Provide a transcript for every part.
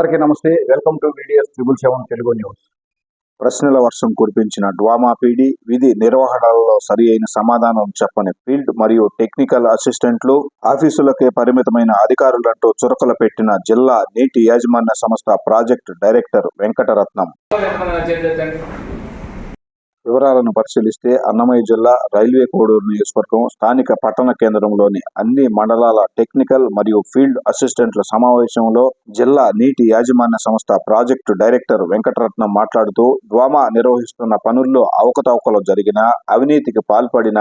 అందరికీ నమస్తే. Welcome to videos triple seven Telugu news. ప్రశ్నల వర్షం కురిపించిన డ్వామా పీడి విధి నిర్వహణలో సరి అయిన సమాధానం చెప్పని ఫీల్డ్ మరియు టెక్నికల్ అసిస్టెంట్లు ఆఫీసులకే పరిమితమైన అధికారులంటూ చురకలు పెట్టిన జిల్లా నీటి యాజమాన్య సంస్థ ప్రాజెక్ట్ డైరెక్టర్ వెంకటరత్నం. వివరాలను పరిశీలిస్తే అన్నమయ్య జిల్లా రైల్వే కోడూరు నియోజకవర్గం స్థానిక పట్టణ కేంద్రంలోని అన్ని మండలాల టెక్నికల్ మరియు ఫీల్డ్ అసిస్టెంట్ల సమావేశంలో జిల్లా నీటి యాజమాన్య సంస్థ ప్రాజెక్టు డైరెక్టర్ వెంకటరత్నం మాట్లాడుతూ డ్వామా నిర్వహిస్తున్న పనుల్లో అవకతవకలు జరిగిన అవినీతికి పాల్పడిన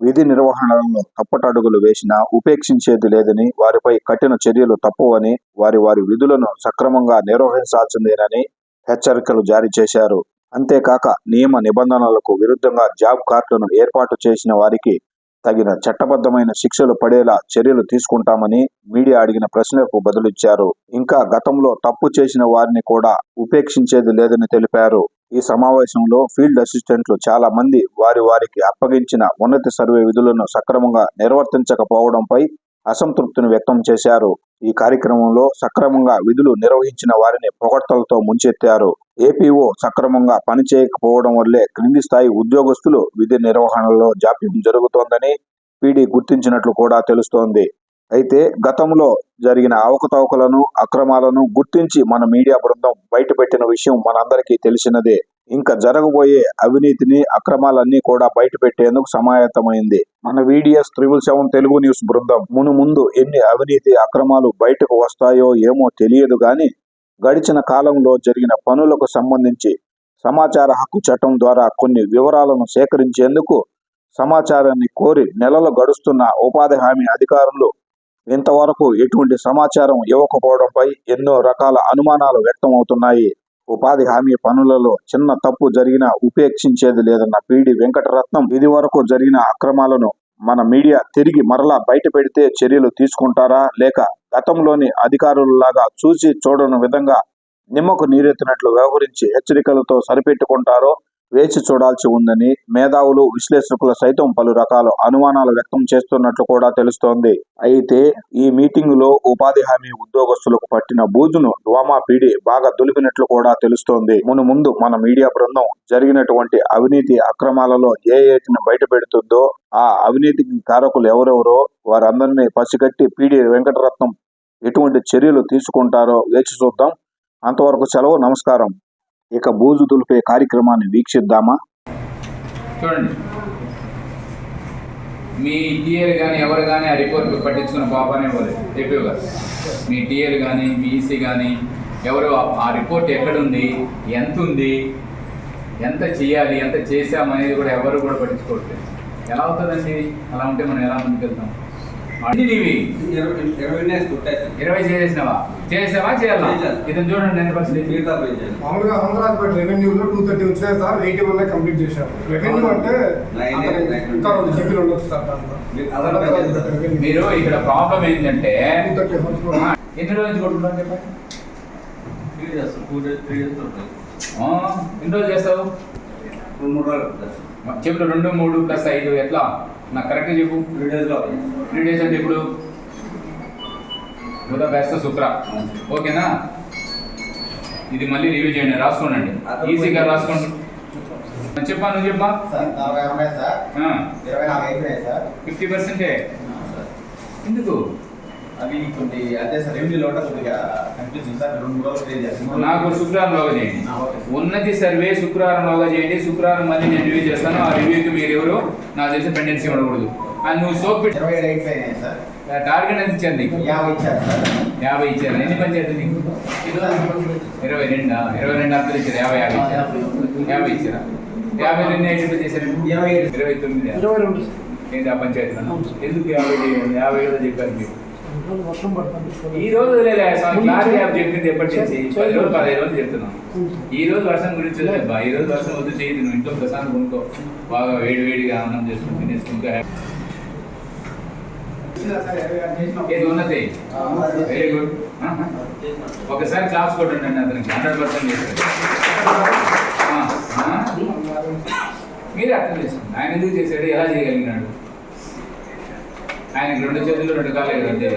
విధి నిర్వహణలో తప్పటడుగులు వేసినా ఉపేక్షించేది లేదని వారిపై కఠిన చర్యలు తప్పవని వారి వారి విధులను సక్రమంగా నిర్వహించాల్సిందేనని హెచ్చరికలు జారీ చేశారు. అంతేకాక నియమ నిబంధనలకు విరుద్ధంగా జాబ్ కార్డులను ఏర్పాటు చేసిన వారికి తగిన చట్టబద్ధమైన శిక్షలు పడేలా చర్యలు తీసుకుంటామని మీడియా అడిగిన ప్రశ్నలకు బదులిచ్చారు. ఇంకా గతంలో తప్పు చేసిన వారిని కూడా ఉపేక్షించేది లేదని తెలిపారు. ఈ సమావేశంలో ఫీల్డ్ అసిస్టెంట్లు చాలా మంది వారి వారికి అప్పగించిన ఉన్నత సర్వే విధులను సక్రమంగా నిర్వర్తించకపోవడంపై అసంతృప్తిని వ్యక్తం చేశారు. ఈ కార్యక్రమంలో సక్రమంగా విధులు నిర్వహించిన వారిని పొగడ్తలతో ముంచెత్తారు. ఏపీఓ సక్రమంగా పనిచేయకపోవడం వల్లే క్రింది స్థాయి ఉద్యోగస్తులు విధి నిర్వహణలో జాప్యం జరుగుతోందని పీడీ గుర్తించినట్లు కూడా తెలుస్తోంది. అయితే గతంలో జరిగిన అవకతవకలను అక్రమాలను గుర్తించి మన మీడియా బృందం బయటపెట్టిన విషయం మనందరికీ తెలిసినదే. ఇంకా జరగబోయే అవినీతిని అక్రమాలన్నీ కూడా బయట పెట్టేందుకు సమాయత్తమైంది. మన videos triple seven Telugu news బృందం. మును ముందు ఎన్ని అవినీతి అక్రమాలు బయటకు వస్తాయో ఏమో తెలియదు కానీ గడిచిన కాలంలో జరిగిన పనులకు సంబంధించి సమాచార హక్కు చట్టం ద్వారా కొన్ని వివరాలను సేకరించేందుకు సమాచారాన్ని కోరి నెలలు గడుస్తున్న ఉపాధి హామీ అధికారులు ఇంతవరకు ఎటువంటి సమాచారం ఇవ్వకపోవడంపై ఎన్నో రకాల అనుమానాలు వ్యక్తమవుతున్నాయి. ఉపాధి హామీ పనులలో చిన్న తప్పు జరిగినా ఉపేక్షించేది లేదన్న పీడి వెంకటరత్నం ఇది వరకు జరిగిన అక్రమాలను మన మీడియా తిరిగి మరలా బయట పెడితే చర్యలు తీసుకుంటారా? లేక గతంలోని అధికారులలాగా చూసి చూడని విధంగా నిమ్మకు నీరెత్తినట్లు వ్యవహరించి హెచ్చరికలతో సరిపెట్టుకుంటారో? వేచి చూడాల్సి ఉందని మేధావులు విశ్లేషకులు సైతం పలు రకాల అనుమానాలు వ్యక్తం చేస్తున్నట్లు కూడా తెలుస్తోంది. అయితే ఈ మీటింగ్లో ఉపాధి హామీ ఉద్యోగస్తులకు పట్టిన బూజును డ్వామా పీడి బాగా దులిపినట్లు కూడా తెలుస్తోంది. మును ముందు మన మీడియా బృందం జరిగినటువంటి అవినీతి అక్రమాలలో ఏ ఏటిని బయట పెడుతుందో ఆ అవినీతికి కారకులు ఎవరెవరో వారందరినీ పసిగట్టి పీడి వెంకటరత్నం ఎటువంటి చర్యలు తీసుకుంటారో వేచి చూద్దాం. అంతవరకు సెలవు నమస్కారం. ఇక బూజు దులిపే కార్యక్రమాన్ని వీక్షిద్దామా? చూడండి. మీ టీఏలు కానీ ఎవరు కానీ ఆ రిపోర్ట్ పట్టించుకున్న పాపనే పోలేదు ఏపీ గారు. మీ టీఏలు కానీ మీ ఈసీ కానీ ఎవరు ఆ- రిపోర్ట్ ఎక్కడుంది ఎంత ఉంది ఎంత చేయాలి ఎంత చేసామనేది కూడా ఎవరు కూడా పట్టించుకోవట్లేదు. ఎలా అవుతుందండి? అలా ఉంటే మనం ఎలా ముందుకెళ్తాం? ఇరవై చేసేసినావా? చేసావా చేయాలా. ఇతను చూడండి ఎంత చేయాలి. మామూలుగా ఆంధ్రాజ్ రెవెన్యూలో టూ థర్టీ వచ్చినాయి సార్ ఎయిటీ వన్ కంప్లీట్ చేశారు. రెవెన్యూ అంటే ఇంకా రెండు చెప్పిలు ఉండొచ్చు సార్ దాంట్లో. మీరు ఇక్కడ ప్రాబ్లం ఏంటంటే ఎన్ని రోజులు కొట్టుకుంటాను చెప్పండి. ఎన్ని రోజులు చేస్తావు? మూడు రోజులు చెప్పు రెండు మూడు ప్లస్ ఐదు ఎట్లా? నాకు కరెక్ట్గా చెప్పు. త్రీ డేస్లో. అవుతుంది. త్రీ డేస్ అంటే ఇప్పుడు బుధ బెస్త శుక్ర. ఓకేనా? ఇది మళ్ళీ రివ్యూ చేయండి రాసుకోండి ఈజీగా రాసుకోండి. చెప్పా నువ్వు చెప్పా? ఫిఫ్టీ పర్సెంటే ఎందుకు? అవి కొన్ని అదే సార్ రెవెన్యూలో కూడా కొద్దిగా కనిపిస్తుంది సార్ రెండు మూడు రోజులు క్లియర్ చేస్తాను నాకు శుక్రవారంలోగా చేయండి. ఉన్నతి సర్వే శుక్రవారంలోగా చేయండి. శుక్రవారం మళ్ళీ నేను రివ్యూ చేస్తాను. ఆ రివ్యూకి మీరు ఎవరు నాకు తెలిసి పెండెన్సీ ఉండకూడదు. అది నువ్వు సోప్ ఇరవై ఏడు అయిపోయినాయి సార్. టార్గెట్ ఎంత ఇచ్చారు నీకు? యాభై ఇచ్చారు సార్. యాభై ఇచ్చారు. ఎన్ని పని చేద్దాం నీకు? ఇరవై రెండా? ఇరవై రెండు అంతలు ఇచ్చారు. యాభై యాభై ఇచ్చారు. యాభై ఇచ్చారా. యాభై రెండు ఎన్ని చేశారు. ఇరవై ఏడు. ఇరవై తొమ్మిది ఇరవై రెండు. ఏంటి ఆ పంచాయతీ? ఎందుకు యాభై యాభై ఏదో చెప్పారు మీరు. వర్షం పడుతుంది. ఈ రోజు క్లారిటీ యాప్ చెప్పింది ఎప్పటి నుంచి? పది రోజులు పదిహేను రోజులు చెప్తున్నాం. ఈ రోజు వర్షం గురించి వదిలేబ్బా ఈ రోజు వర్షం వద్దు చేయదు నువ్వు ఇంట్లో ప్రశాంతం కొనుక్కో బాగా వేడి వేడిగా అన్నం చేసుకుని తినేసుకుంటూ ఏది ఉన్నది? వెరీ గుడ్ ఒకసారి క్లాస్ కొట్టండి అండి అతనికి హండ్రెడ్ పర్సెంట్ చేశారు? మీరే అర్థం చేసుకోండి. ఆయన ఎందుకు చేశాడు? ఎలా చేయగలిగినాడు? ఆయనకి రెండు చేతులు రెండు కాలేదు అంటే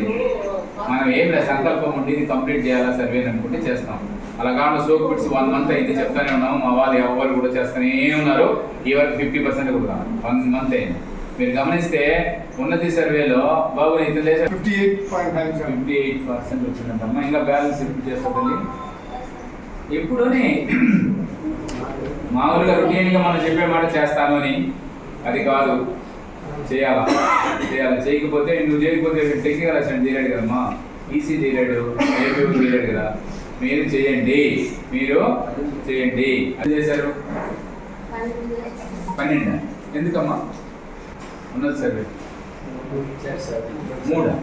మనం ఏం లేదు సంకల్పం ఉండి ఇది కంప్లీట్ చేయాలా సర్వే అనుకుంటే చేస్తాం. అలా కాకుండా సోక్ బిట్స్ వన్ మంత్ అయితే చెప్తానే ఉన్నాము మా వాళ్ళు ఎవరు కూడా చేస్తానే ఉన్నారు. ఈ వరకు ఫిఫ్టీ పర్సెంట్ కూడా వన్ మంత్ అయింది. మీరు గమనిస్తే ఉన్నతి సర్వేలో బాబు ఇంత లేదా fifty eight point fifty eight percent వచ్చిందమ్మా ఇంకా బ్యాలెన్స్ ఇప్పుడు చేస్తుంది ఎప్పుడూనే మామూలుగా రొటీన్గా మనం చెప్పే మాట చేస్తాను అని అది కాదు. చేయాలా? చేయాలి? చేయకపోతే నువ్వు చేయకపోతే టెక్నికల్ అసిస్టెంట్ చేయలేడు కదమ్మా. ఈసీ చేయలేడు ఏపీ చేయలేడు కదా. మీరు చేయండి. మీరు చేయండి. అది చేశారు? పన్నెండు? ఎందుకమ్మా? ఉన్నది సర్వే మూడా?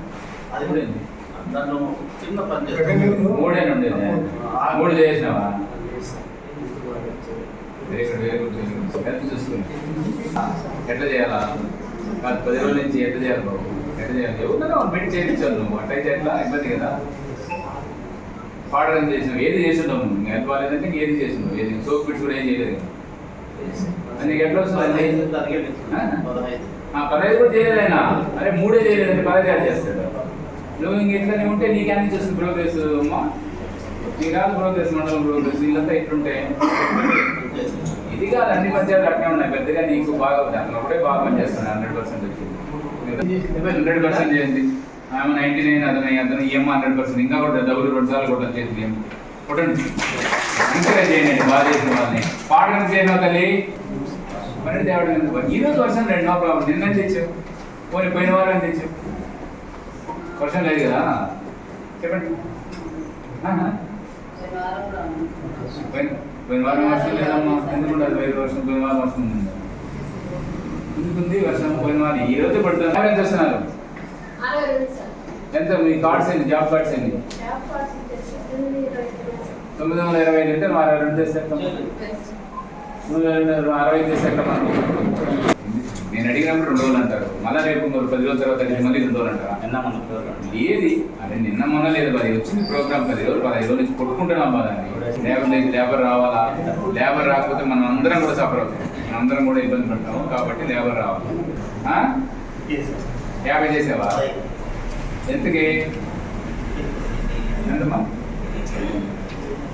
అది కూడా ఏంది? దాంట్లో చిన్న పని రెవెన్యూ మూడే ఉండేది? మూడు చేసినావా? ఎట్లా చేయాలా? కాదు పది రోజుల నుంచి ఎంత చేయాలి బాబు? ఎంత చేయాలి? ఎవరికైనా మెడి చేయించాలి నువ్వు. అట్ట చేయట్లా ఇబ్బంది కదా. పాడడం చేసినావు. ఏది చేసినావు? నువ్వు ఇంకా బాగాలేదంటే ఏది చేసినావు? ఏది? సోప్ పిట్స్ కూడా ఏం చేయలేదు. నీకు ఎట్లా వస్తుంది? పదహైదు ఆ పదహైదు కూడా చేయలేదు ఆయన. అరే మూడే చేయలేదంటే పదహైదు చేస్తాడు. నువ్వు ఇంక ఇట్లా ఉంటే నీకు అన్ని చేస్తుంది ప్రోగ్రెస్ అమ్మా. నీ కాదు ప్రోగ్రెస్ మండలం ప్రోగ్రెస్ వీళ్ళంతా ఇట్లుంటే కాదు అన్ని పంచాయతీలు అట్నే ఉన్నాయి పెద్దగా నీకు బాగా అతను ఒకటే బాగా పనిచేస్తున్నాడు హండ్రెడ్ పర్సెంట్ వచ్చింది హండ్రెడ్ పర్సెంట్ చేయండి. ఆమె నైన్టీ నైన్ అతను అతను ఈఎం హండ్రెడ్ పర్సెంట్ ఇంకా కూడా డబ్బులు రెండు సార్లు కొట్టడం చేసి ఏం కొట్టండి. ఎంకరేజ్ చేయండి బాగా చేసిన వాళ్ళని. పాడడం చేయను తల్లి? మరి తేవడం? ఈ రోజు వర్షం లేదు నో ప్రాబ్లం నిన్న తెచ్చావు పోనీ పోయిన వారం తెచ్చావు వర్షం లేదు కదా? చెప్పండి. పోయిన పోయిన వారం వర్షం లేదమ్మా ఎందుకు ఉండదు? వేరే వర్షం పోయిన వారం వర్షం ఉంది ఎందుకుంది వర్షం పోయిన వారం ఈ రోజు పడుతుంది. ఎంత చేస్తున్నారు? ఎంత? మీ కార్డ్స్ ఏంటి? జాబ్ కార్డ్స్ ఏంటి? తొమ్మిది వందల ఇరవై ఐదు అంటే అరవై రెండు నువ్వు అరవై ఎట్లా మనం నేను అడిగినప్పుడు రెండు రోజులు అంటారు. మళ్ళీ రేపు మరి పది రోజుల తర్వాత అడిగి మళ్ళీ రెండు రోజులు అంటారా? నిన్న మన ప్రోగ్రామ్ ఏది? అదే నిన్న మొన్న లేదు మరి. వచ్చింది ప్రోగ్రామ్ పది రోజులు పదహైదు రోజుల నుంచి కొట్టుకుంటున్నాం బాధని లేబర్ లేదు లేబర్ రావాలా? లేబర్ రాకపోతే మనం అందరం కూడా సఫర్ అవుతాం. మనం అందరం కూడా ఇబ్బంది పడతాము కాబట్టి లేబర్ రావాలి? యాభై చేసావా? ఎంతకి? ఎంతమ్మా?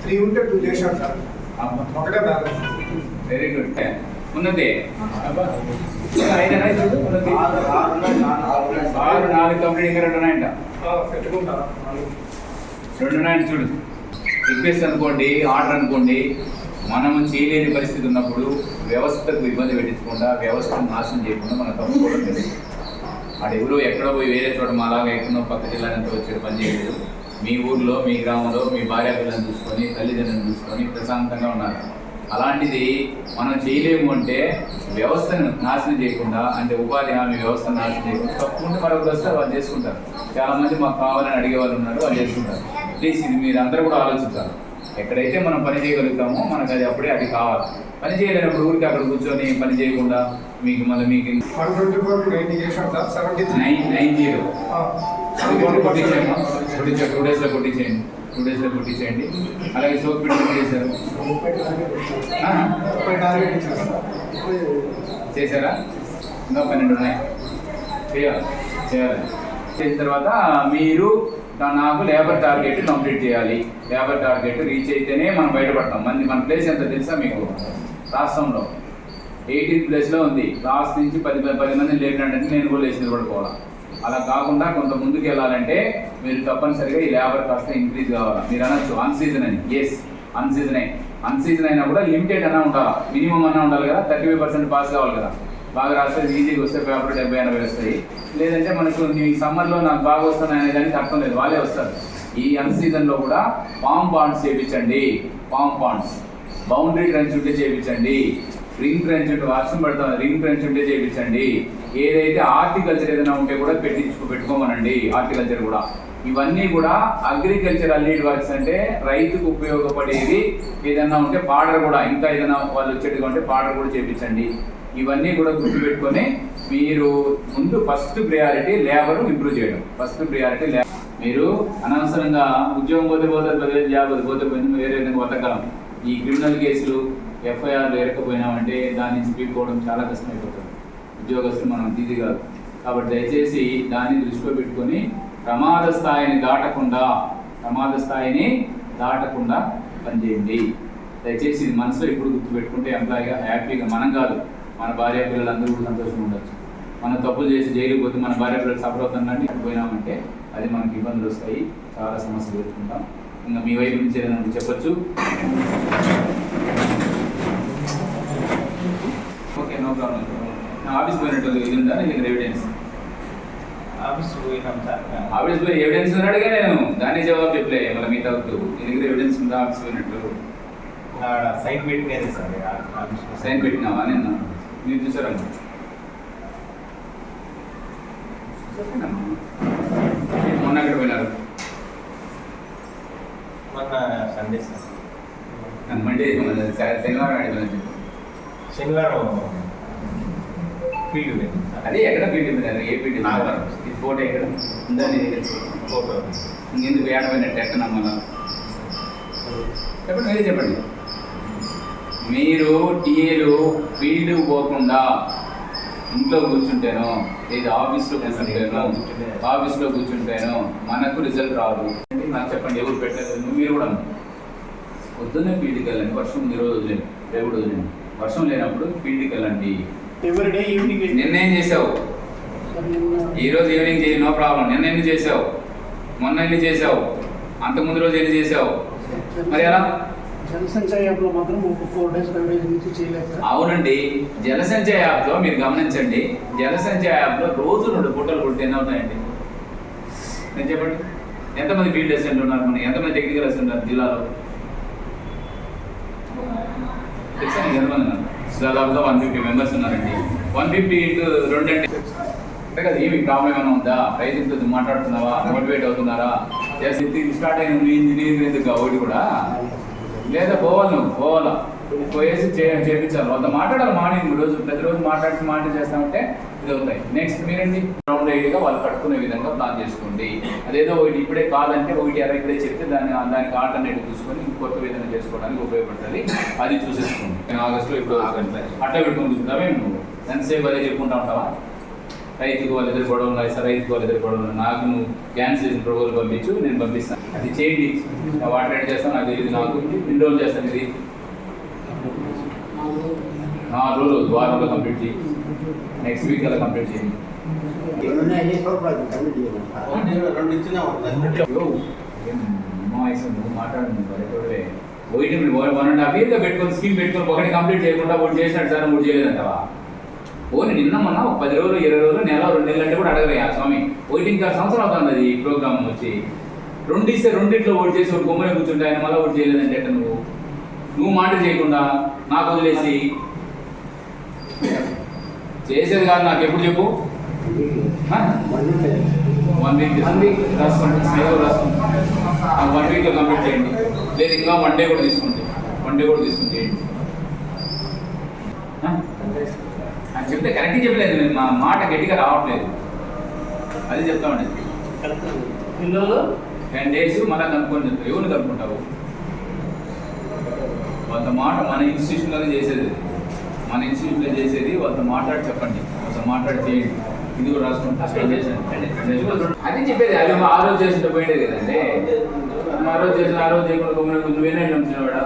త్రీ ఉంటే టూ చేశాను సార్ ఒకటే బ్యాలెన్స్ వెరీ గుడ్ ఉన్నది? అబ్బా. ఐదేనా చూడు ఉన్నది. ఆరు నాలుగు కంప్లీట్ ఇంకా రెండు ఉన్నాయంట. రెండు ఉన్నాయంట చూడు. రిక్వెస్ట్ అనుకోండి ఆర్డర్ అనుకోండి మనము చేయలేని పరిస్థితి ఉన్నప్పుడు వ్యవస్థకు ఇబ్బంది పెట్టించకుండా వ్యవస్థను నాశనం చేయకుండా మనం తప్పుకోవడం లేదు వాడు ఎవరో ఎక్కడో పోయి వేరే చోట మా అలాగా ఎక్కడో పక్క జిల్లా నుంచి వచ్చాడు పని చేయలేదు మీ ఊర్లో మీ గ్రామంలో మీ భార్య పిల్లలను చూసుకొని తల్లిదండ్రులను చూసుకొని ప్రశాంతంగా ఉన్నారు. అలాంటిది మనం చేయలేము అంటే వ్యవస్థను నాశనం చేయకుండా అంటే ఉపాధి హామీ వ్యవస్థను నాశనం చేయకుండా తప్పకుండా మరొకరు వస్తే వాళ్ళు చేసుకుంటారు. చాలామంది మాకు కావాలని అడిగే వాళ్ళు ఉన్నారు వాళ్ళు చేసుకుంటారు. ప్లీజ్ ఇది మీరు అందరూ కూడా ఆలోచించాలి ఎక్కడైతే మనం పని చేయగలుగుతామో మనకు అది అప్పుడే అది కావాలి. పని చేయలేనప్పుడు ఊరికి అక్కడ కూర్చొని పని చేయకుండా మీకు మళ్ళీ మీకు నైన్ జీరో. కొట్టించేయండి. కొట్టించండి. టూ డేస్లో కొట్టించేయండి. టూ డేస్లో కొట్టించేయండి. అలాగే సోప్ పెట్టి చేశారు. చేశారా? ఇంకా పన్నెండు ఉన్నాయి. చేయాలి. చేయాలి. చేసిన తర్వాత మీరు నాకు లేబర్ టార్గెట్ కంప్లీట్ చేయాలి. లేబర్ టార్గెట్ రీచ్ అయితేనే మనం బయటపడతాం. మంది మన ప్లేస్ ఎంత తెలుసా మీకు? రాష్ట్రంలో ఎయిటీన్త్ ప్లేస్లో ఉంది. లాస్ట్ నుంచి పది పది మంది లేపినట్టు నేను కూడా లేచి నిలబడుకోవాలి అలా కాకుండా కొంత ముందుకు వెళ్ళాలంటే మీరు తప్పనిసరిగా ఈ లేబర్ కాస్త ఇంక్రీజ్ కావాలి? మీరు అనొచ్చు. అన్సీజన్ అని. ఎస్ అన్సీజన్ అన్సీజన్ అయినా కూడా లిమిటెడ్ అన్నా ఉండాలి? మినిమం అన్నా ఉండాలి కదా? థర్టీ ఫైవ్ పర్సెంట్ పాస్ కావాలి కదా? బాగా రాస్తే ఈజీగా వస్తే పేపర్ డెబ్బై ఎనభై వస్తాయి. లేదంటే మనకు ఈ సమ్మర్లో నాకు బాగా వస్తున్నాయి అనే దానికి అర్థం లేదు. వాళ్ళే వస్తారు. ఈ అన్ సీజన్లో కూడా పామ్ పాండ్స్ చేయించండి పామ్ పాండ్స్ బౌండరీ ట్రెంచ్ ఉంటే చేయించండి రింగ్ ట్రెంచ్ ఉంటే వర్షం పెడతాం రింగ్ ట్రెంచ్ ఉంటే చేయించండి ఏదైతే హార్టికల్చర్ ఏదైనా ఉంటే కూడా పెట్టించుకో పెట్టుకోమనండి హార్టికల్చర్ కూడా. ఇవన్నీ కూడా అగ్రికల్చర్ అల్లీడ్ వర్క్స్ అంటే రైతుకు ఉపయోగపడేది ఏదన్నా ఉంటే పాడర్ కూడా ఇంకా ఏదైనా వాళ్ళు వచ్చేట్టుగా ఉంటే పాడర్ కూడా చేయించండి ఇవన్నీ కూడా గుర్తుపెట్టుకొని మీరు ముందు ఫస్ట్ ప్రియారిటీ లేబర్ ఇంప్రూవ్ చేయడం. ఫస్ట్ ప్రియారిటీ లేబర్ మీరు అనవసరంగా ఉద్యోగం పోతే పోతే పదివేలు జాబ్ అది పోతే పోయింది వేరే విధంగా బతకలం ఈ క్రిమినల్ కేసులు ఎఫ్ఐఆర్లు ఎరకపోయినామంటే దాని నుంచి పీక్కోవడం చాలా కష్టమైపోతుంది. ఉద్యోగస్తులు మనం ఇది కాదు. కాబట్టి దయచేసి దాన్ని దృష్టిలో పెట్టుకొని ప్రమాద స్థాయిని దాటకుండా ప్రమాద స్థాయిని దాటకుండా పనిచేయండి. దయచేసి ఇది మనసులో ఇప్పుడు గుర్తుపెట్టుకుంటే ఎంప్లాయీగా హ్యాపీగా మనం కాదు. మన భార్య పిల్లలు అందరూ కూడా సంతోషంగా ఉండొచ్చు. మనం తప్పులు చేసి జైలుకి పోతే మన భార్య పిల్లలు సఫర్ అవుతుందండి పోయినామంటే అది మనకి ఇబ్బందులు వస్తాయి. చాలా సమస్యలు ఎదుర్కొంటాం. ఇంకా మీ వైపు నుంచి ఏదైనా చెప్పొచ్చు. ఓకే నో ప్రాబ్లం నా ఆఫీస్ పోయినట్టు ఇది ఉందా? ఎవిడెన్స్ ఆఫీస్ పోయినాం సార్. ఆఫీస్ పోయి ఎవిడెన్స్ ఉన్నాడుగా నేను. దాన్ని జవాబు చెప్పలే. మళ్ళీ మిగతా వద్దు నీ దగ్గర ఎవిడెన్స్ ఉందా? ఆఫీస్ పోయినట్టు. సైన్ పెట్టినది సార్. సైన్ పెట్టినావా? నిన్న. మీరు చూసారమ్మా. మొన్న ఎక్కడ పోయినారు మొన్న సండే సార్ మండే శనివారం అడిగిన శనివారం ఫీల్డ్ అదే ఎక్కడ పీటీ పోయినారు ఏ పీటీ నాగవరం. ఇది ఫోటో ఎక్కడ? ఉందా నీ దగ్గర? ఫోటో ఇంకెందుకు? ఏడమైనట్టు ఎక్కడ నమ్మాలా? చెప్పండి మీరే చెప్పండి. మీరు టీఏలు ఫీల్డ్ పోకుండా ఇంట్లో కూర్చుంటేనో లేదా ఆఫీస్లో కూర్చుంటేనో ఆఫీస్లో కూర్చుంటేనో మనకు రిజల్ట్ రాదు. నాకు చెప్పండి ఎవరు పెట్టలేదు? మీరు కూడా. పొద్దున్నే ఫీల్డ్కి వెళ్ళండి వర్షం ఉంది రోజు వదిలేండి రేపు వర్షం లేనప్పుడు ఫీల్డ్కి వెళ్ళండి. ఎవ్రీడే ఈవినింగ్ నిన్నేం చేసావు? ఈ రోజు ఈవినింగ్ చేయి నో ప్రాబ్లం నిన్న ఎన్ని చేసావు? మొన్న ఎన్ని చేసావు? అంత ముందు రోజు ఎన్ని చేసావు? మరి ఎలా? జనసంచాయ్ యాప్లో మాత్రం ఒక ఫోర్ డేస్ ఫైవ్ డేస్ నుంచి చేయలేదు అవునండి జనసంచయ యాప్లో మీరు గమనించండి జనసంచయ యాప్లో రోజు రెండు ఫోటోలు కొడితే ఎన్ని అవుతాయండి నేను చెప్పండి ఎంతమంది ఫీల్డ్ అసిస్టెంట్ ఉన్నారు మన ఎంతమంది టెక్నికల్ అసిస్టెంట్ ఉన్నారు జిల్లాలో తెలుసా ఎంతమంది ఉన్నారు దాదాపుగా వన్ ఫిఫ్టీ మెంబర్స్ ఉన్నారండి వన్ ఫిఫ్టీ ఇంటూ రెండు అంటే అంటే కదా ఏమి ప్రాబ్లం ఏమైనా ఉందా రైతులతో మాట్లాడుతున్నావా మోటివేట్ అవుతున్నారా స్టార్ట్ అయిన ఇంజనీరింగ్ ఎందుకు కాబట్టి కూడా లేదా పోవాలి నువ్వు పోవాలా? పోయేసి చే చేపించాలి. వాళ్ళతో మాట్లాడాలి. మార్నింగ్ రోజు ప్రతిరోజు మాట్లాడి మాట చేస్తామంటే ఇది అవుతాయి. నెక్స్ట్ మీరండి రౌండ్ ఎయిట్గా వాళ్ళు కట్టుకునే విధంగా ప్లాన్ చేసుకోండి. అదేదో ఒకటి ఇప్పుడే కాదంటే ఒకటి అరవై ఇప్పుడే చెప్తే దాన్ని దానికి ఆల్టర్నేటివ్ చూసుకొని కొత్త విధంగా చేసుకోవడానికి ఉపయోగపడుతుంది. అది చూసేసుకోండి. నేను ఆగస్టులో ఇప్పుడు అట్లా పెట్టుకొని చూద్దామే నువ్వు? ఎంతసేపు అదే చెప్పుకుంటా ఉంటావా? రైతుకు వాళ్ళిద్దరు గొడవలు ఉన్నాయి సార్ రైతుకు వాళ్ళిద్దరు గొడవలు నాకు నువ్వు క్యాన్సిల్ చేసిన ప్రపోజల్ పంపించు నేను పంపిస్తాను. అది చేయండి. వాటర్ యాడ్ చేస్తాను నాకు ఇది నాకు. ఎన్ని రోజులు చేస్తాను ఇది. నాలుగు రోజులు వారంలో కంప్లీట్ చేయి. నెక్స్ట్ వీక్ అలా కంప్లీట్ చేయండి. రెండు మాట్లాడండి మరి వన్ అండ్ హాఫ్ ఇయర్గా పెట్టుకొని స్కీమ్ పెట్టుకొని ఒకటి కంప్లీట్ చేయకుండా ఒకటి చేసినట్టు సార్ ఒకటి చేయలేదంటవా? ఓన్లీ నిన్న మొన్న ఒక పది రోజులు ఇరవై రోజులు నెల రెండు నెలలు అంటే కూడా అడగలే ఆ స్వామి. ఒకటి ఇంకా సంవత్సరం అవుతుంది అది ఈ ప్రోగ్రామ్ వచ్చి. రెండు ఇస్తే రెండిట్లో ఒకటి చేసి ఒక బొమ్మనే కూర్చుంటే ఆయన మళ్ళీ ఒకటి చేయలేదంటే ఎట్ట నువ్వు? నువ్వు మాట చేయకుండా నాకు వదిలేసి. చేసేది కాదు నాకు ఎప్పుడు చెప్పు? వన్ వీక్ వన్ వీక్ రాసుకోండి వన్ వీక్లో కంప్లీట్ చేయండి. లేదు ఇంకా వన్ డే కూడా తీసుకోండి. వన్ డే కూడా తీసుకుని చేయండి. చెప్తే కరెక్ట్గా చెప్పలేదు నేను నా మాట గట్టిగా రావట్లేదు. అది చెప్తామండి పిల్లలు? టెన్ డేస్ మళ్ళీ కనుక్కొని చెప్తావు ఎవరిని కనుక్కుంటావు వాళ్ళ మాట మన ఇన్స్టిట్యూషన్లోనే చేసేది. మన ఇన్స్టిట్యూట్లో చేసేది. వాళ్ళతో మాట్లాడి చెప్పండి. వాళ్ళతో మాట్లాడి చేయండి. ఇది కూడా రాసుకుంటా అది చెప్పేది. అది ఆ రోజు చేసింటే పోయేది కదండి. ఆ రోజు చేసిన ఆ రోజు చేయకుండా గమ్మున నువ్వేనా ఉంచినవాడా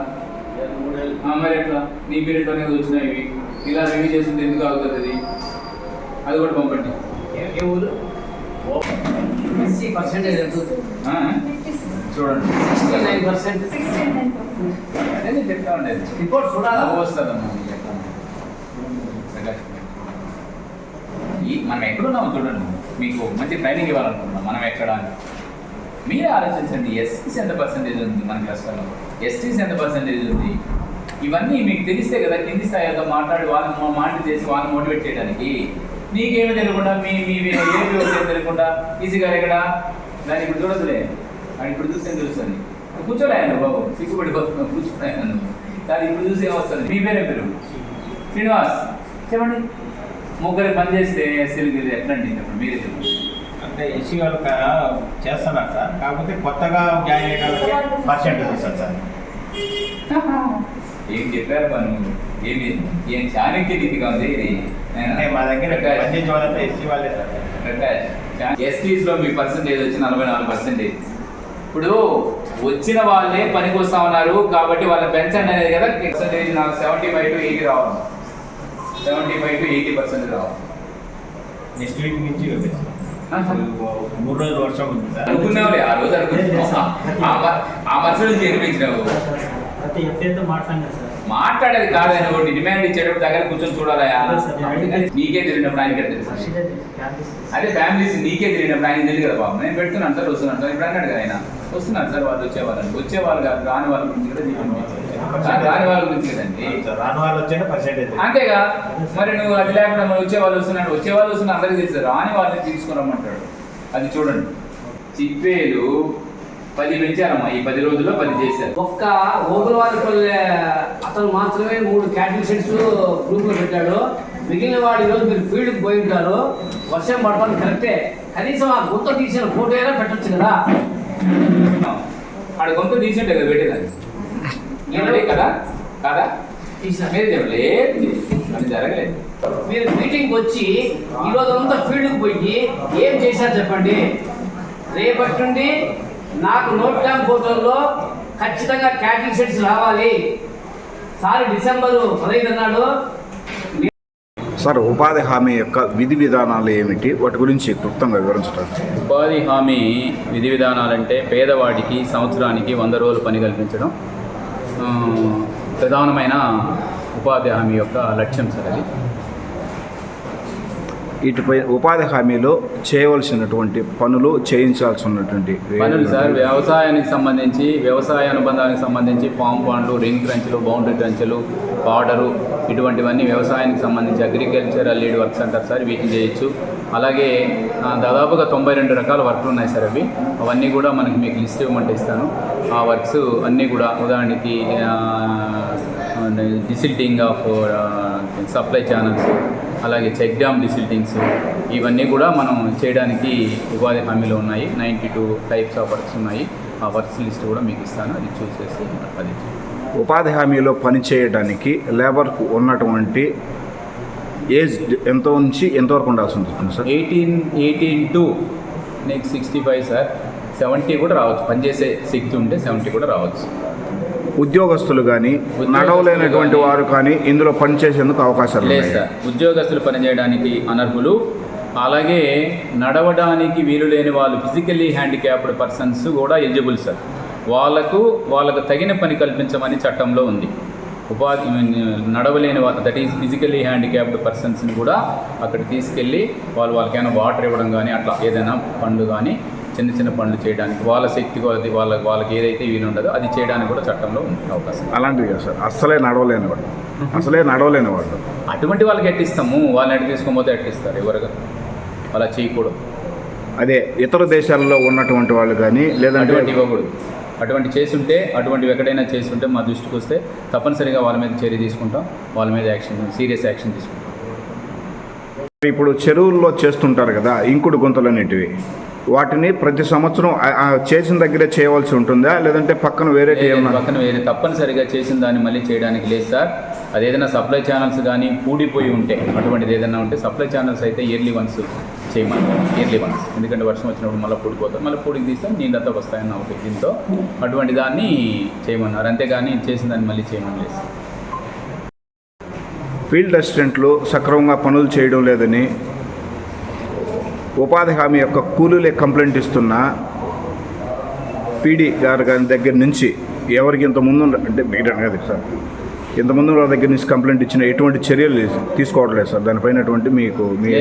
మరి ఎట్లా? నీ పీరియడ్ అనేది వచ్చినాయి ఇవి. ఇలా రివ్యూ చేసింది ఎందుకు అవుతుంది అది? అది కూడా పంపండి. పర్సెంటేజ్ ఎంత ఆ? చూడండి. సిక్స్టీ నైన్ పర్సెంట్ అదే నేను చెప్తా ఉండేది రిపోర్ట్ చూడాలా? వస్తుందమ్మా. ఈ మనం ఎక్కడున్నామో చూడండి. మీకు మంచి ట్రైనింగ్ ఇవ్వాలనుకుంటున్నాం. మనం ఎక్కడ? అని మీరే ఆలోచించండి. ఎస్టీస్ ఎంత పర్సెంటేజ్ ఉంది మన క్లస్టర్లో ఎస్టీస్ ఎంత పర్సెంటేజ్ ఉంది? ఇవన్నీ మీకు తెలిస్తే కదా కింది స్థాయితో మాట్లాడి వాళ్ళని మాట చేసి వాళ్ళని మోటివేట్ చేయడానికి. నీకేమీ తెలియకుండా మీ మీ వచ్చేది తెలియకుండా ఈజీ గారు ఎక్కడ? దాన్ని ఇప్పుడు చూడదులే అది ఇప్పుడు చూస్తే తెలుస్తుంది? కూర్చోలేను బాబు. సిగ్గుపడిపోతున్నావు కూర్చోలేను నువ్వు కానీ ఇప్పుడు చూసి ఏమొస్తుంది మీ పేరే పేరు? శ్రీనివాస్. చెప్పండి. ముగ్గురు పని చేస్తే ఎస్సీలకి ఇది ఎట్లండి? చెప్పండి మీరే చెప్పండి. అంటే ఎస్సీ వాళ్ళకి చేస్తున్నారు సార్. కాకపోతే కొత్తగా జాయిన్ అయిన వాళ్ళకి పర్సెంటేజ్ సార్. ఏం చెప్పారు పను ఏమి ఏం చాణక్య నీతిగా ఉంది? ఇది అంటే మా దగ్గర ఎస్సీ వాళ్ళే సార్. ఎస్టీస్లో మీ పర్సంటేజ్ వచ్చి నలభై నాలుగు పర్సెంటేజ్ ఇప్పుడు వచ్చిన వాళ్ళే పనికి వస్తా ఉన్నారు కాబట్టి వాళ్ళ పెన్షన్ అనేది కదా పర్సంటేజ్ నాకు సెవెంటీ ఫైవ్ టు ఎయిటీ రావాలి. Seventy five to eighty percent రావాలి. నెక్స్ట్ వీక్ నుంచి. మూడు రోజులు వర్షం ఉంది సార్. అనుకున్నావులే ఆ రోజు అనుకున్నావు. ఆ నుంచి చేర్పించినావు అయితే ఎఫ్ఐతో మాట్లాడినా సార్. మాట్లాడేది కాదని ఒకటి డిమాండ్ ఇచ్చేటప్పుడు దగ్గర కూర్చొని చూడాలయా నీకే తెలియనప్పుడు ఆయనకి ఎట్లా తెలుసు? అదే ఫ్యామిలీస్ నీకే తెలియనప్పుడు ఆయన తెలియదు కదా బాబు. నేను పెడుతున్నాను సార్ వస్తున్నాను సార్ ఇప్పుడు అన్నాడు కదా ఆయన. వస్తున్నాను సార్ వాళ్ళు వచ్చేవాళ్ళు వచ్చేవాళ్ళు కాదు రాని వాళ్ళ గురించి కూడా రాని వాళ్ళ గురించి కదండి. రాని వాళ్ళు పర్సెంటేజ్ అంతేగా? మరి నువ్వు అది లేకుండా మరి వచ్చే వాళ్ళు వస్తున్నాడు వచ్చే వాళ్ళు వస్తున్నా అందరికీ తెలుసు. రాని వాళ్ళని తీసుకురమ్మంటాడు. అది చూడండి. చిప్పేలు పది పెంచారమ్మా ఈ పది రోజుల్లో పది చేశారు. ఒక్క ఓగులవారిపల్లి అతను మాత్రమే మూడు క్యాటిల్ షెడ్స్ గ్రూప్లో పెట్టాడు. మిగిలిన వాడు ఈరోజు మీరు ఫీల్డ్కి పోయి ఉంటారు. వర్షం పడతాను కరెక్టే. కనీసం ఆ గుంత తీసిన ఫోటో అయినా పెట్టచ్చు కదా. ఆడ కొంత తీసింటే కదా పెట్టేదాన్ని కదా? కదా? తీసిన. మీరు చెప్పలేదు. అది జరగలేదు. మీరు మీటింగ్ వచ్చి ఈ రోజు అంతా ఫీల్డ్కి పోయి ఏం చేశారు చెప్పండి? రేపటి నుండి నాకు నోట్ క్యాంప్ ఫోటోల్లో ఖచ్చితంగా క్యాటిల్ షెడ్స్ రావాలి. సార్ డిసెంబర్ పదహైదు అన్నాడు. సార్ ఉపాధి హామీ యొక్క విధి విధానాలు ఏమిటి? వాటి గురించి క్లుప్తంగా వివరించడం. ఉపాధి హామీ విధి విధానాలంటే పేదవాడికి సంవత్సరానికి వంద రోజులు పని కల్పించడం. ఆ, ప్రధానమైన ఉపాధి హామీ యొక్క లక్ష్యం సార్ అది. వీటిపై ఉపాధి హామీలో చేయవలసినటువంటి పనులు చేయించాల్సి ఉన్నటువంటి పనులు సార్ వ్యవసాయానికి సంబంధించి వ్యవసాయ అనుబంధానికి సంబంధించి ఫామ్ పాండ్లు రింగ్ క్రంచ్లు బౌండరీ క్రంచ్లు బార్డరు ఇటువంటివన్నీ వ్యవసాయానికి సంబంధించి అగ్రికల్చరల్ లీడ్ వర్క్స్ అంటారు సార్ వీటిని చేయొచ్చు. అలాగే దాదాపుగా తొంభై రెండు రకాల వర్క్లు ఉన్నాయి సార్ అవి. అవన్నీ కూడా మనకి మీకు లిస్ట్ ఇవ్వమంటే ఇస్తాను. ఆ వర్క్స్ అన్నీ కూడా ఉదాహరణకి డిసిల్టింగ్ ఆఫ్ సప్లై ఛానల్స్ అలాగే చెక్ డ్యామ్ డిసిల్టింగ్స్ ఇవన్నీ కూడా మనం చేయడానికి ఉపాధి హామీలో ఉన్నాయి. Ninety two types of works ఉన్నాయి. ఆ వర్క్స్ లిస్ట్ కూడా మీకు ఇస్తాను. అది చూసేసి అది ఉపాధి హామీలో పనిచేయడానికి లేబర్కు ఉన్నటువంటి ఏజ్ ఎంత నుంచి ఎంతవరకు ఉండాల్సి ఉంటుంది sir? Eighteen eighteen to next sixty five sir seventy కూడా రావచ్చు. పనిచేసే శక్తి ఉంటే సెవెంటీ కూడా రావచ్చు. ఉద్యోగస్తులు కానీ నడవలేనటువంటి వారు కానీ ఇందులో పనిచేసేందుకు అవకాశాలు లేదు సార్. ఉద్యోగస్తులు పనిచేయడానికి అనర్హులు. అలాగే నడవడానికి వీలు లేని వాళ్ళు ఫిజికల్లీ హ్యాండిక్యాప్డ్ పర్సన్స్ కూడా ఎలిజిబుల్ సార్. వాళ్ళకు వాళ్ళకు తగిన పని కల్పించమని చట్టంలో ఉంది. ఉపాధి నడవలేని వాళ్ళు దట్ ఈస్ ఫిజికల్లీ హ్యాండిక్యాప్డ్ పర్సన్స్ని కూడా అక్కడ తీసుకెళ్ళి వాళ్ళు వాళ్ళకైనా వాటర్ ఇవ్వడం కానీ అట్లా ఏదైనా పండు కానీ చిన్న చిన్న పనులు చేయడానికి వాళ్ళ శక్తి కొలది వాళ్ళ వాళ్ళకి ఏదైతే వీలు ఉండదో అది చేయడానికి కూడా చట్టంలో ఉంది అవకాశం. అలాంటివి కాదు సార్. అసలే నడవలేని వాళ్ళు. అసలే నడవలేని వాళ్ళు. అటువంటి వాళ్ళకి ఎట్టిస్తాము వాళ్ళని ఎట్టి తీసుకోకపోతే ఎట్టిస్తారు ఎవరుగా? అలా చేయకూడదు. అదే ఇతర దేశాల్లో ఉన్నటువంటి వాళ్ళు కానీ లేదంటే అటువంటి ఇవ్వకూడదు. అటువంటి చేసుంటే అటువంటివి ఎక్కడైనా చేసుంటే మా దృష్టికి వస్తే తప్పనిసరిగా వాళ్ళ మీద చర్య తీసుకుంటాం వాళ్ళ మీద యాక్షన్ సీరియస్ యాక్షన్ తీసుకుంటాం. ఇప్పుడు చెరువుల్లో చేస్తుంటారు కదా ఇంకుడు గుంతలు అనేటివి. వాటిని ప్రతి సంవత్సరం చేసిన దగ్గరే చేయవలసి ఉంటుందా? లేదంటే పక్కన వేరే పక్కన వేరే తప్పనిసరిగా చేసిన దాన్ని మళ్ళీ చేయడానికి లేదు సార్. అది ఏదైనా సప్లై ఛానల్స్ కానీ పూడిపోయి ఉంటే అటువంటిది ఏదైనా ఉంటే సప్లై ఛానల్స్ అయితే ఇయర్లీ వన్స్ చేయమని ఇయర్లీ వన్స్ ఎందుకంటే వర్షం వచ్చినప్పుడు మళ్ళీ పూడిపోతాం మళ్ళీ పూడికి తీస్తే నీళ్ళంతా వస్తాయన్న ఒక దీంతో అటువంటి దాన్ని చేయమన్నారు. అంతేగాని చేసిన దాన్ని మళ్ళీ చేయమని లేదు సార్. ఫీల్డ్ అసిస్టెంట్లు సక్రమంగా పనులు చేయడం లేదని ఉపాధి హామీ యొక్క కూలీలే కంప్లైంట్ ఇస్తున్న పీడీ గారి గారి దగ్గర నుంచి ఎవరికి ఇంత ముందు ఉన్న- అంటే మీరు కాదు సార్. ఇంతకుముందు వాళ్ళ దగ్గర నుంచి కంప్లైంట్ ఇచ్చిన ఎటువంటి చర్యలు తీసుకోవట్లేదు సార్. దానిపైన మీకు మీ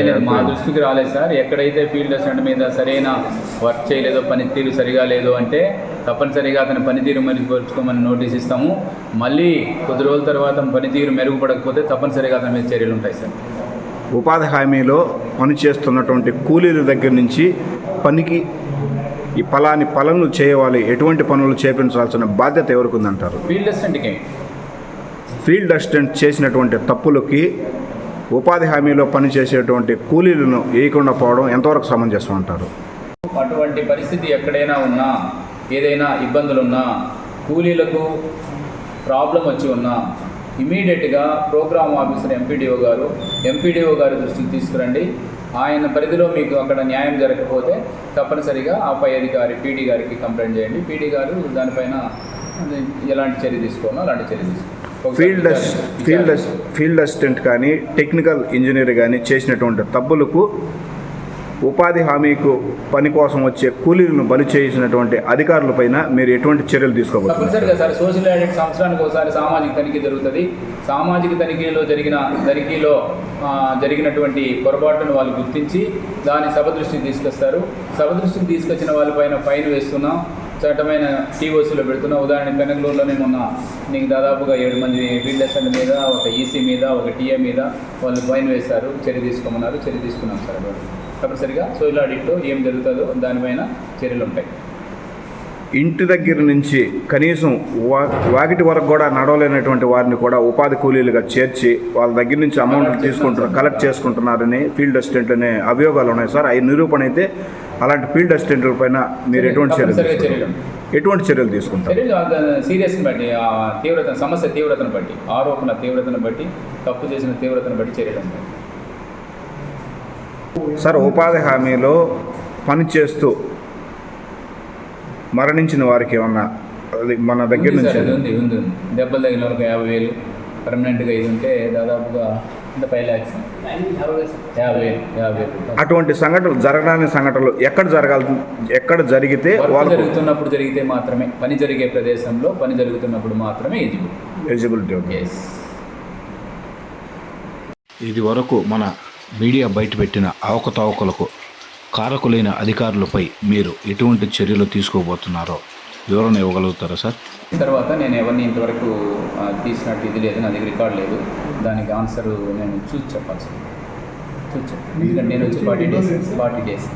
దృష్టికి రాలేదు సార్. ఎక్కడైతే ఫీల్డ్ అసిస్టెంట్ మీద సరైన వర్క్ చేయలేదో పనితీరు సరిగా లేదు అంటే తప్పనిసరిగా అతని పనితీరు మెరుగుపరుచుకోమని నోటీస్ ఇస్తాము. మళ్ళీ కొద్ది రోజుల తర్వాత పనితీరు మెరుగుపడకపోతే తప్పనిసరిగా అతని మీద చర్యలు ఉంటాయి సార్. ఉపాధి హామీలో పనిచేస్తున్నటువంటి కూలీల దగ్గర నుంచి పనికి ఈ పలాని పనులు చేయవాలి ఎటువంటి పనులు చేపించాల్సిన బాధ్యత ఎవరికి ఉందంటారు ఫీల్డ్ అసిస్టెంట్కి ఫీల్డ్ అసిస్టెంట్ చేసినటువంటి తప్పులకి ఉపాధి హామీలో పనిచేసేటువంటి కూలీలను వేయకుండా పోవడం ఎంతవరకు సమంజసం అంటారు? అటువంటి పరిస్థితి ఎక్కడైనా ఉన్నా ఏదైనా ఇబ్బందులున్నా కూలీలకు ప్రాబ్లం వచ్చి ఉన్నా ఇమీడియట్గా ప్రోగ్రామ్ ఆఫీసర్ ఎంపీడీఓ గారు ఎంపీడీఓ గారి దృష్టికి తీసుకురండి. ఆయన పరిధిలో మీకు అక్కడ న్యాయం జరగకపోతే తప్పనిసరిగా ఆ పై అధికారి పీడీ గారికి కంప్లైంట్ చేయండి. పీడీ గారు దానిపైన ఎలాంటి చర్య తీసుకోవాలో అలాంటి చర్య తీసుకోవాలి. ఫీల్డ్ ఫీల్డ్ ఫీల్డ్ అసిస్టెంట్ కానీ టెక్నికల్ ఇంజనీర్ కానీ చేసినటువంటి తప్పులకు ఉపాధి హామీకు పని కోసం వచ్చే కూలీలను బలి చేసినటువంటి అధికారులపైన మీరు ఎటువంటి చర్యలు తీసుకోబోతున్నారు? సార్ సోషల్ ఆడిట్ సంవత్సరానికి ఒకసారి సామాజిక తనిఖీ జరుగుతుంది. సామాజిక తనిఖీలో జరిగిన తనిఖీలో జరిగినటువంటి పొరపాటును వాళ్ళు గుర్తించి దాన్ని సభదృష్టికి తీసుకొస్తారు. సభదృష్టికి తీసుకొచ్చిన వాళ్ళపైన ఫైన్ వేస్తున్నాం. చట్టమైన టీఓసీలో పెడుతున్నాం. ఉదాహరణ పెనగలూరులోనే మొన్న నీకు దాదాపుగా ఏడు మంది ఫీల్డ్ మీద ఒక ఈసీ మీద ఒక టీఏ మీద వాళ్ళు ఫైన్ వేశారు. చర్య తీసుకోమన్నారు. చర్య తీసుకున్నాం సార్. వాళ్ళు తప్పనిసరిగా. సోషల్ ఆడిట్లో ఏం జరుగుతుందో దానిపైన చర్యలు ఉంటాయి. ఇంటి దగ్గర నుంచి కనీసం వా వాకిటి వరకు కూడా నడవలేనటువంటి వారిని కూడా ఉపాధి కూలీలుగా చేర్చి వాళ్ళ దగ్గర నుంచి అమౌంట్ తీసుకుంటున్నారు కలెక్ట్ చేసుకుంటున్నారని ఫీల్డ్ అసిస్టెంట్ అనే అభియోగాలు ఉన్నాయి సార్. అవి నిరూపణ అయితే అలాంటి ఫీల్డ్ అసిస్టెంట్ల పైన మీరు ఎటువంటి చర్యలు ఎటువంటి చర్యలు తీసుకుంటారు? సీరియస్ని బట్టి ఆ తీవ్రత సమస్య తీవ్రతను బట్టి ఆరోపణ తీవ్రతను బట్టి తప్పు చేసిన తీవ్రతను బట్టి చర్యలు ఉంటాయి. సార్ ఉపాధి హామీలో పనిచేస్తూ మరణించిన వారికి ఏమన్నా అది మన దగ్గర నుంచి ఉంది ఉంది ఉంది. దెబ్బలు తగిలిన వాళ్ళకి యాభై వేలు పర్మనెంట్గా ఇది ఉంటే దాదాపుగా ఇంత ఫైవ్ ల్యాక్స్ యాభై వేలు యాభై వేలు. అటువంటి సంఘటనలు జరగడానికి సంఘటనలు ఎక్కడ జరగాలి ఎక్కడ జరిగితే వర్క్ వాళ్ళు జరుగుతున్నప్పుడు జరిగితే మాత్రమే పని జరిగే ప్రదేశంలో పని జరుగుతున్నప్పుడు మాత్రమే ఎలిజిబుల్. ఎలిజిబిలిటీ ఇది వరకు మన మీడియా బయటపెట్టిన అవకతవకలకు కారకులైన అధికారులపై మీరు ఎటువంటి చర్యలు తీసుకోబోతున్నారో వివరణ ఇవ్వగలుగుతారా సార్? తర్వాత నేను ఎవరిని ఇంతవరకు తీసినట్టు ఇది లేదు నా దగ్గర రికార్డ్ లేదు. దానికి ఆన్సర్ నేను చూసి చెప్పాల్సి ఉంది. చూసి చెప్పాను ఎందుకంటే నేను వచ్చి ఫార్టీ డేస్. Forty days.